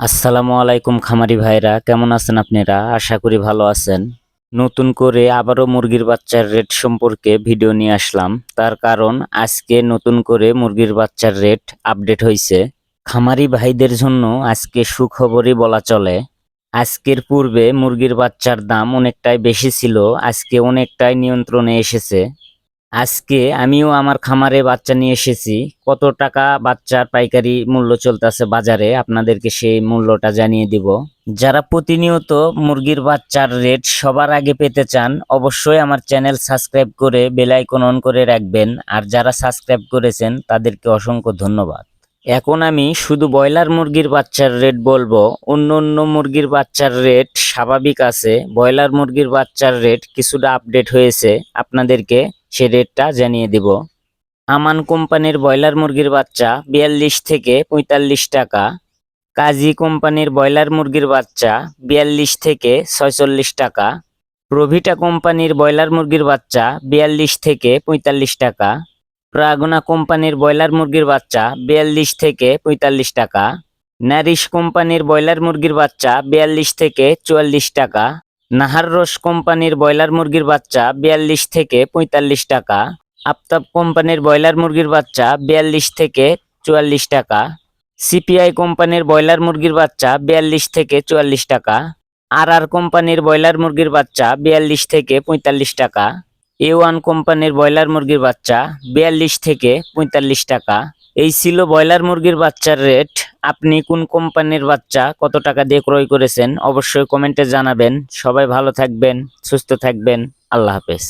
আসসালামু আলাইকুম খামারি ভাইরা, কেমন আছেন আপনারা? আশা করি ভালো আছেন। নতুন করে আবারও মুরগির বাচ্চার রেট সম্পর্কে ভিডিও নিয়ে আসলাম। তার কারণ আজকে নতুন করে মুরগির বাচ্চার রেট আপডেট হয়েছে খামারি ভাইদের জন্য আজকে সুখবরই বলা চলে। আজকের পূর্বে মুরগির বাচ্চার দাম অনেকটাই বেশি ছিল, আজকে অনেকটাই নিয়ন্ত্রণে এসেছে। আজকে আমিও আমার খামারে বাচ্চা নিয়ে এসেছি। কত টাকা বাচ্চার পাইকারি মূল্য চলতেছে বাজারে? আপনাদেরকে সেই মূল্যটা জানিয়ে দিব। যারা প্রতিনিয়ত মুরগির বাচ্চার রেট সবার আগে পেতে চান, অবশ্যই আমার চ্যানেল সাবস্ক্রাইব করে বেলাইকন অন করে রাখবেন। আর যারা সাবস্ক্রাইব করেছেন, তাদেরকে অসংখ্য ধন্যবাদ। এখন আমি শুধু ব্রয়লার মুরগির বাচ্চার রেট বলব। অন্য অন্য মুরগির বাচ্চার রেট স্বাভাবিক আছে। ব্রয়লার মুরগির বাচ্চার রেট কিছুটা আপডেট হয়েছে। আপনাদেরকে সে রেটটা জানিয়ে দিব। আমান কোম্পানির ব্রয়লার মুরগির বাচ্চা বিয়াল্লিশ থেকে পঁয়তাল্লিশ টাকা। কাজী কোম্পানির ব্রয়লার মুরগির বাচ্চা বিয়াল্লিশ থেকে ছয়চল্লিশ টাকা। প্রভিটা কোম্পানির ব্রয়লার মুরগির বাচ্চা বিয়াল্লিশ থেকে পঁয়তাল্লিশ টাকা। প্রাগনা কোম্পানির ব্রয়লার মুরগির বাচ্চা বিয়াল্লিশ থেকে পঁয়তাল্লিশ টাকা। ন্যারিশ কোম্পানির ব্রয়লার মুরগির বাচ্চা বিয়াল্লিশ থেকে চুয়াল্লিশ টাকা। নাহার রস কোম্পানির ব্রয়লার মুরগির বাচ্চা বিয়াল্লিশ থেকে পঁয়তাল্লিশ টাকা। আফতাব কোম্পানির ব্রয়লার মুরগির বাচ্চা বিয়াল্লিশ থেকে চুয়াল্লিশ টাকা। সিপিআই কোম্পানির ব্রয়লার মুরগির বাচ্চা বিয়াল্লিশ থেকে চুয়াল্লিশ টাকা। আর আর কোম্পানির ব্রয়লার মুরগির বাচ্চা বিয়াল্লিশ থেকে পঁয়তাল্লিশ টাকা। এ ওয়ান কোম্পানির ব্রয়লার মুরগির বাচ্চা বিয়াল্লিশ থেকে পঁয়তাল্লিশ টাকা। এই ছিল ব্রয়লার মুরগির বাচ্চার রেট আপনি কোন কোম্পানির বাচ্চা কত টাকা দিয়ে ক্রয় করেছেন? অবশ্যই কমেন্টে জানাবেন। সবাই ভালো থাকবেন, সুস্থ থাকবেন। আল্লাহ হাফেজ।